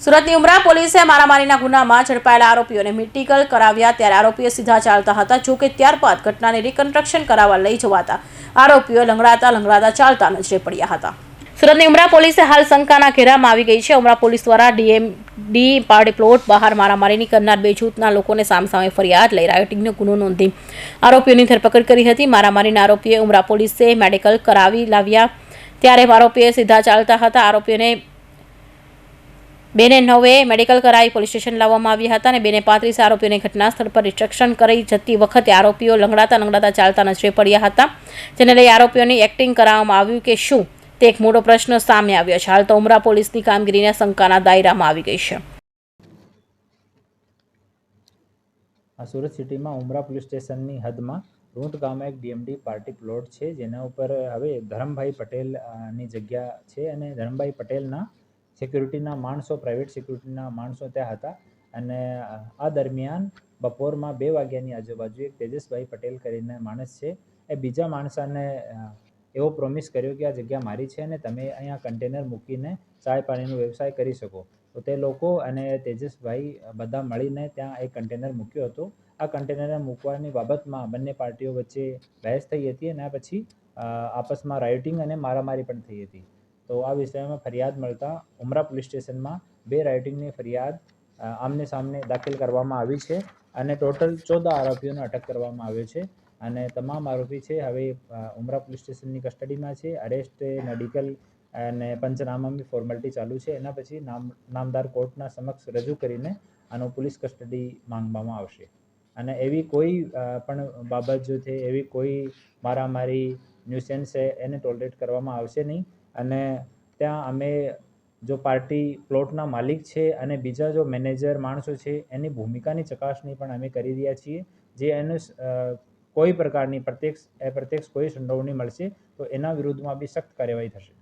સુરતની ઉમરા પોલીસે મારામારીના ગુનામાં ઝડપાયેલા આરોપીઓને મેડિકલ કરાવ્યા ત્યારે આરોપીઓ સીધા ચાલતા હતા, જો કે ત્યારબાદ ઘટનાને રિકન્સ્ટ્રક્શન કરાવવા લઈ જવાતા આરોપીઓ લંગડાતા લંગડાતા ચાલતા નજરે પડ્યા હતા. સુરતની ઉમરા પોલીસે હાલ શંકાના ઘેરામાં આવી ગઈ છે. ઉમરા પોલીસ દ્વારા ડીએમ ડી પાર્ટી પ્લોટ બહાર મારામારીની કરનાર બે જૂથના લોકોને સામસામે ફરિયાદ લઈ રાયોટિંગનો ગુનો નોંધી આરોપીઓની ધરપકડ કરી હતી. મારામારીના આરોપીએ ઉમરા પોલીસે મેડિકલ કરાવી લાવ્યા ત્યારે આરોપીએ સીધા ચાલતા હતા. આરોપીઓને બેને નવે મેડિકલ કરાવી પોલીસ સ્ટેશન લાવવામાં આવ્યા હતા અને બેને પાંત્રીસ આરોપીઓને ઘટના સ્થળ પર રિસ્ટ્રક્શન કરી જતી વખતે આરોપીઓ લંગડાતા લંગડાતા ચાલતા નજરે પડ્યા હતા. જેને લઈ આરોપીઓની એક્ટિંગ કરાવવામાં આવ્યું કે શું? તે એક મોટો પ્રશ્ન સામે આવ્યો છે. હાલ તો ઉમરા પોલીસની કામગીરીના શંકાના દાયરામાં આવી ગઈ છે. સુરત સિટીમાં ઉમરા પોલીસ સ્ટેશનની હદમાં રૂંટ ગામમાં એક ડીએમડી પાર્ટી પ્લોટ છે. જેના ઉપર હવે ધરમભાઈ પટેલની જગ્યા છે અને ધરમભાઈ પટેલના સિક્યુરિટીના માણસો પ્રાઇવેટ સિક્યુરિટીના માણસો ત્યાં હતા. અને આ દરમિયાન બપોરમાં બે વાગ્યાની આજુબાજુ એક તેજસભાઈ પટેલ કરીને માણસ છે. એ બીજા માણસાને એવો પ્રોમિસ કર્યો કે આ જગ્યા મારી છે અને તમે અહીંયા કન્ટેનર મૂકીને ચાય પાણીનો વ્યવસાય કરી શકો. તો તે લોકો અને તેજસભાઈ બધા મળીને ત્યાં એક કન્ટેનર મૂક્યો હતો. આ કન્ટેનર મૂકવાની બાબતમાં બંને પાર્ટીઓ વચ્ચે બહેસ થઈ હતી અને પછી આપસમાં રાયોટિંગ અને મારામારી પણ થઈ હતી. તો આ વિષયમાં ફરિયાદ મળતા ઉમરા પોલીસ સ્ટેશનમાં બે રાઇટિંગની ફરિયાદ આમને સામને દાખલ કરવામાં આવી છે અને ટોટલ ચૌદ આરોપીઓને અટક કરવામાં આવ્યો છે. અને તમામ આરોપી છે, હવે ઉમરા પોલીસ સ્ટેશનની કસ્ટડીમાં છે અરેસ્ટ મેડિકલ અને પંચનામાની ફોર્મેલિટી ચાલુ છે. એના પછી નામ, નામદાર કોર્ટના સમક્ષ રજૂ કરીને આનો પોલીસ કસ્ટડી માંગવામાં આવશે. અને એવી કોઈ પણ બાબત જો છે, એવી કોઈ મારામારી ન્યુસેન્સ છે, એને ટોલરેટ કરવામાં આવશે નહીં. અને ત્યાં અમે જો પાર્ટી પ્લોટના માલિક છે અને બીજા જો મેનેજર માણસો છે, એની ભૂમિકાની ચકાસણી પણ અમે કરી રહ્યા છીએ. જે એનું કોઈ પ્રકારની પ્રત્યક્ષ પ્રત્યક્ષ કોઈ સંડોવણી મળશે તો એના વિરુદ્ધમાં બી સખ્ત કાર્યવાહી થશે.